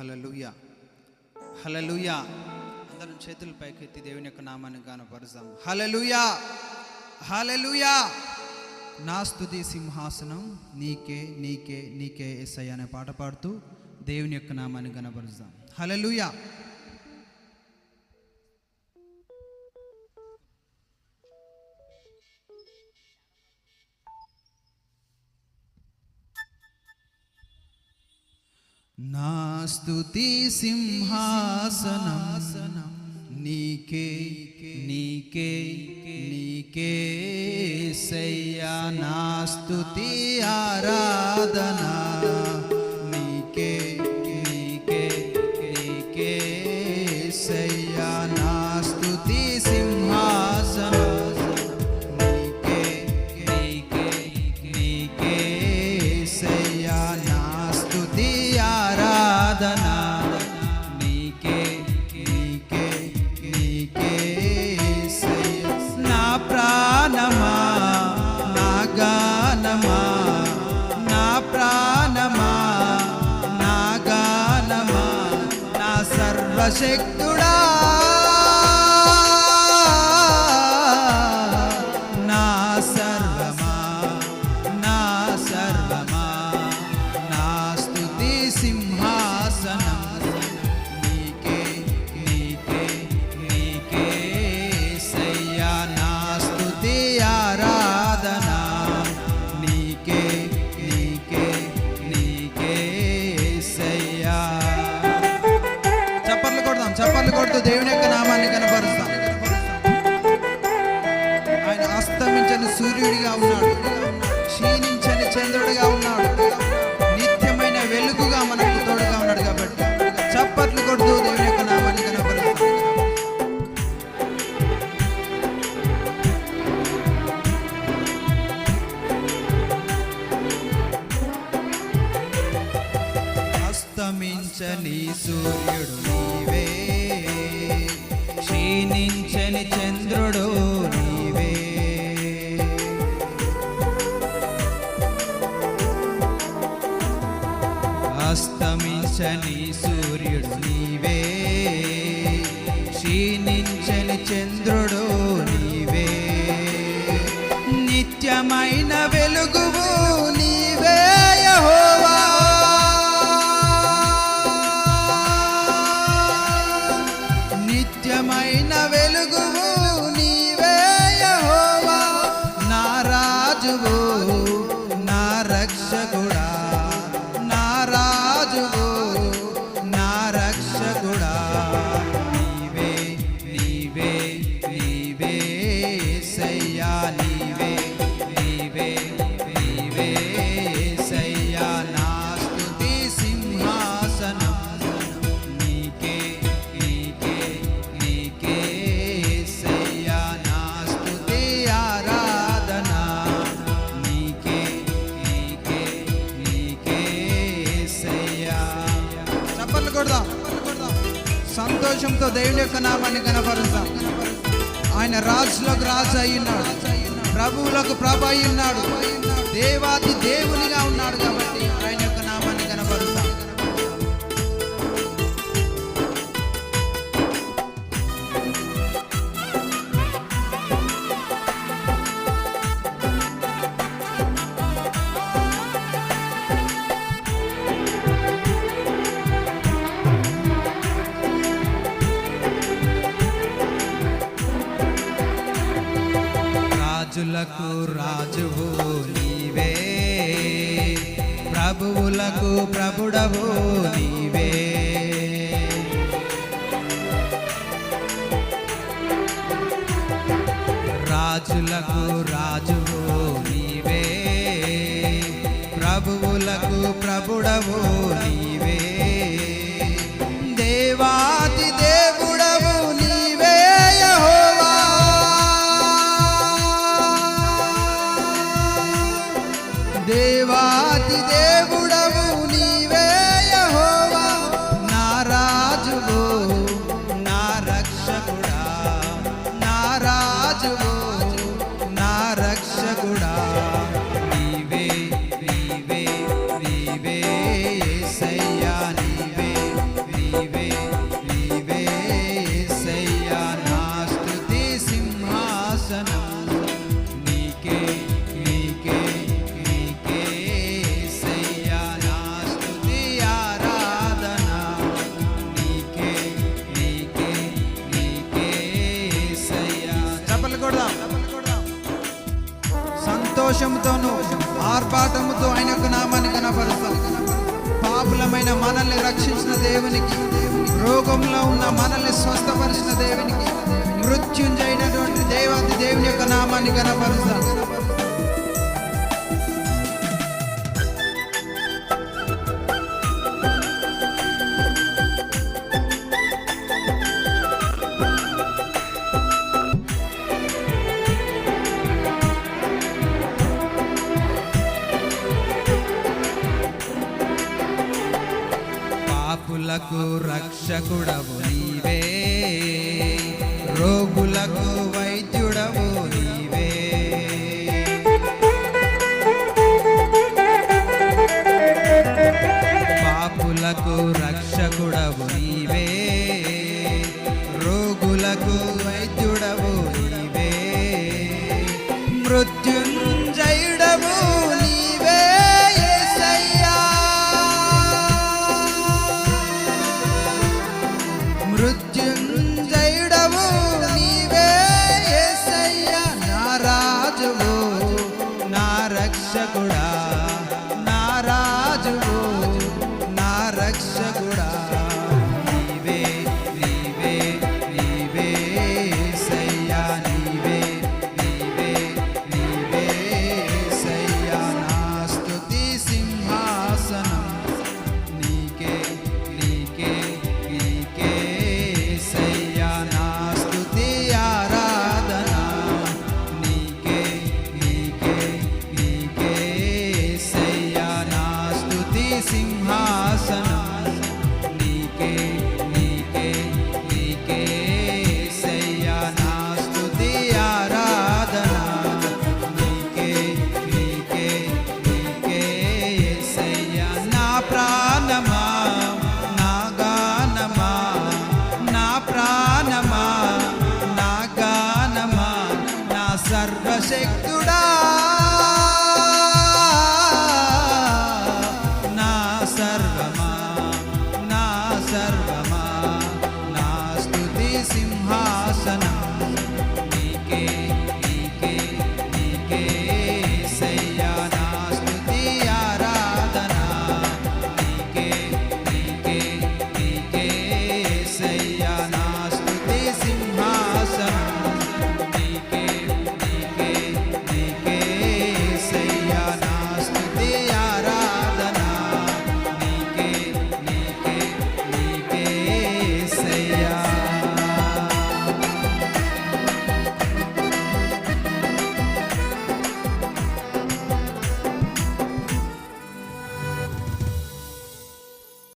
హలలుయ హలలుయ అందరం చేతుల పైకెత్తి దేవుని యొక్క నామాన్ని గానపరుస్తాం హలలుయ హలలుయ నా స్థుతి సింహాసనం నీకే నీకే నీకే ఎస్ఐ అనే పాట పాడుతూ దేవుని యొక్క నామాన్ని గనపరుస్తాం హలలుయా నా స్తుతి సింహాసనం. నీకే నీకే నీకే సయ్యా నా సర్వశక్తుడా. సూర్యుడిగా ఉన్నాడు. క్షీణించని చంద్రుడిగా ఉన్నాడు. నిత్యమైన వెలుగుగా మనకు తోడుగా ఉన్నాడు కాబట్టి చప్పట్లు కొడుతూ దేవుని యొక్క నామాన్ని కనపరుస్తాం అస్తమించని సూర్యుడు నీవే. క్షీణించని చంద్రుడు అస్తమించని సూర్యుడు నీవే. క్షీణించని చంద్రుడు నీవే. నిత్యమైన వెలుగువు సంతోషంతో దేవుని యొక్క నామాన్ని కనపరుస్తాం. ఆయన రాజులకు రాజు అయ్యున్నాడు ప్రభువులకు ప్రభు అయ్యున్నాడు దేవాది దేవునిగా ఉన్నాడు కాబట్టి ప్రభువులకు ప్రభుడవు నీవే. రాజులకు రాజువు నీవే. ప్రభువులకు ప్రభుడవు నీవే. సంతోషంతోనూ ఆర్భాటముతో ఆయన నామాన్ని కనపరుస్తాం పాపులమైన మనల్ని రక్షించిన దేవునికి రోగంలో ఉన్న మనల్ని స్వస్థపరిచిన దేవునికి మృత్యుంజైనటువంటి దేవాది దేవుని యొక్క నామాన్ని కనపరుస్తాను రక్షకుడవు నీవే. రోగులకు వైద్యుడవు నీవే. పాపులకు రక్షకుడవు నీవే. రోగులకు వైద్యుడవు నీవే. మృత్యు రక్షకుడా నా రాజువు